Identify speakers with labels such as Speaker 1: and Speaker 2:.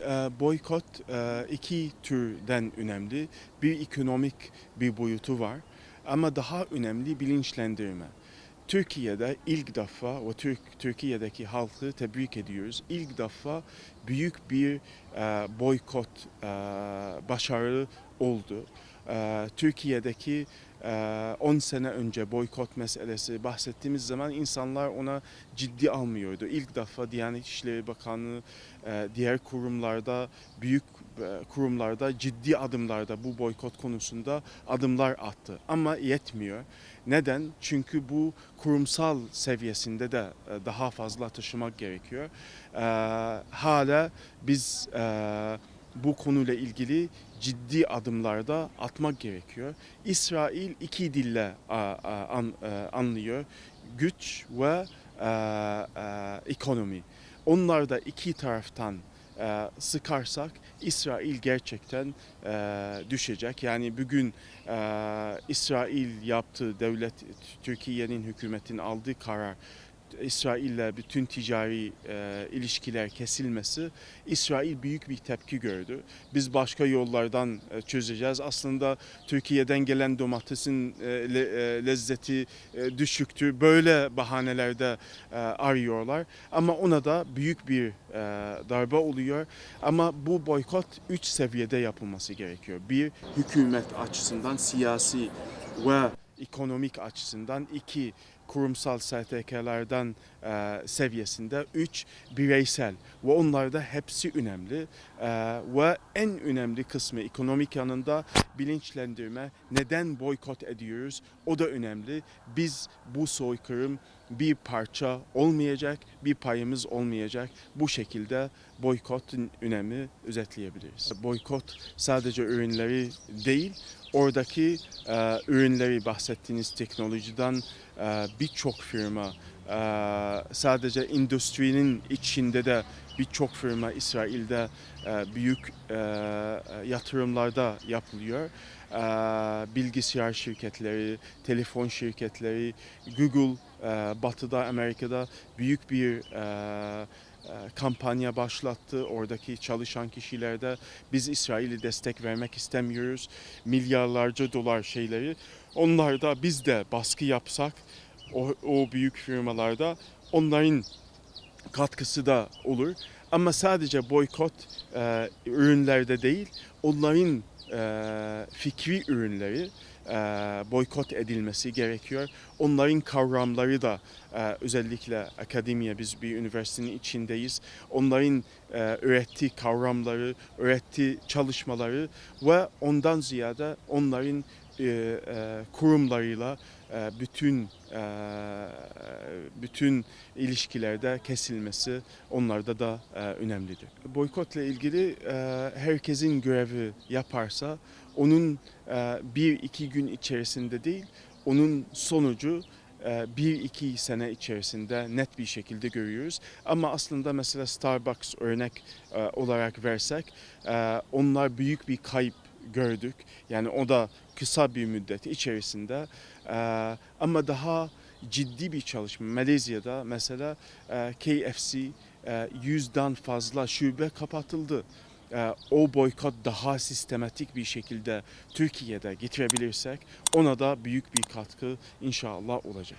Speaker 1: e, boykot e, iki türden önemli. Bir ekonomik bir boyutu var ama daha önemli bilinçlendirme. Türkiye'de ilk defa o Türk Türkiye'deki halkı tebrik ediyoruz. İlk defa büyük bir e, boykot e, başarılı oldu. E, Türkiye'deki 10 sene önce boykot meselesi bahsettiğimiz zaman insanlar ona ciddi almıyordu. İlk defa Diyanet İşleri Bakanlığı e, diğer kurumlarda büyük e, kurumlarda ciddi adımlarda bu boykot konusunda adımlar attı. Ama yetmiyor. Neden? Çünkü bu kurumsal seviyesinde de e, daha fazla taşımak gerekiyor. E, hala biz bu konuyla ilgili ciddi adımlarda atmak gerekiyor. İsrail iki dille e, anlıyor. Güç ve e, e, ekonomi. Onlar da iki taraftan sıkarsak İsrail gerçekten düşecek. Yani bugün İsrail yaptığı devlet, Türkiye'nin hükümetin aldığı karar İsrail'le bütün ticari e, ilişkiler kesilmesi İsrail büyük bir tepki gördü. Biz başka yollardan e, çözeceğiz. Aslında Türkiye'den gelen domatesin e, le- e, lezzeti e, düşüktür. Böyle bahanelerde e, arıyorlar. Ama ona da büyük bir e, darbe oluyor. Ama bu boykot üç seviyede yapılması gerekiyor. Bir, hükümet açısından siyasi ve ekonomik açısından iki kurumsal STK'lardan e, seviyesinde. Üç bireysel ve onlar da hepsi önemli. E, ve en önemli kısmı ekonomik yanında bilinçlendirme. Neden boykot ediyoruz? O da önemli. Biz bu soykırım bir parça olmayacak bir payımız olmayacak. Bu şekilde boykotun önemi özetleyebiliriz. Boykot sadece ürünleri değil oradaki e, ürünleri bahsettiğiniz teknolojiden birçok firma e, sadece endüstrinin içinde de birçok firma İsrail'de e, büyük yatırımlarda yapılıyor. Bilgisayar şirketleri, telefon şirketleri, Google Batı'da, Amerika'da büyük bir kampanya başlattı. Oradaki çalışan kişilerde biz İsrail'e destek vermek istemiyoruz. Milyarlarca dolar şeyleri. Onlar da biz de baskı yapsak o, o büyük firmalarda onların katkısı da olur. Ama sadece boykot e, ürünlerde değil, onların e, fikri ürünleri e, boykot edilmesi gerekiyor. Onların kavramları da e, özellikle akademiye biz bir üniversitenin içindeyiz. Onların e, öğrettiği kavramları, öğrettiği çalışmaları ve ondan ziyade onların e, e, kurumlarıyla e, bütün e, bütün ilişkilerde kesilmesi onlarda da e, önemlidir. Boykotla ilgili e, herkesin görevi yaparsa onun e, bir iki gün içerisinde değil onun sonucu e, bir iki sene içerisinde net bir şekilde görüyoruz. Ama aslında mesela Starbucks örnek e, olarak versek e, onlar büyük bir kayıp gördük. Yani o da kısa bir müddet içerisinde ama daha ciddi bir çalışma. Malezya'da mesela e, KFC e, yüzden fazla şube kapatıldı. E, o boykot daha sistematik bir şekilde Türkiye'de getirebilirsek ona da büyük bir katkı inşallah olacak.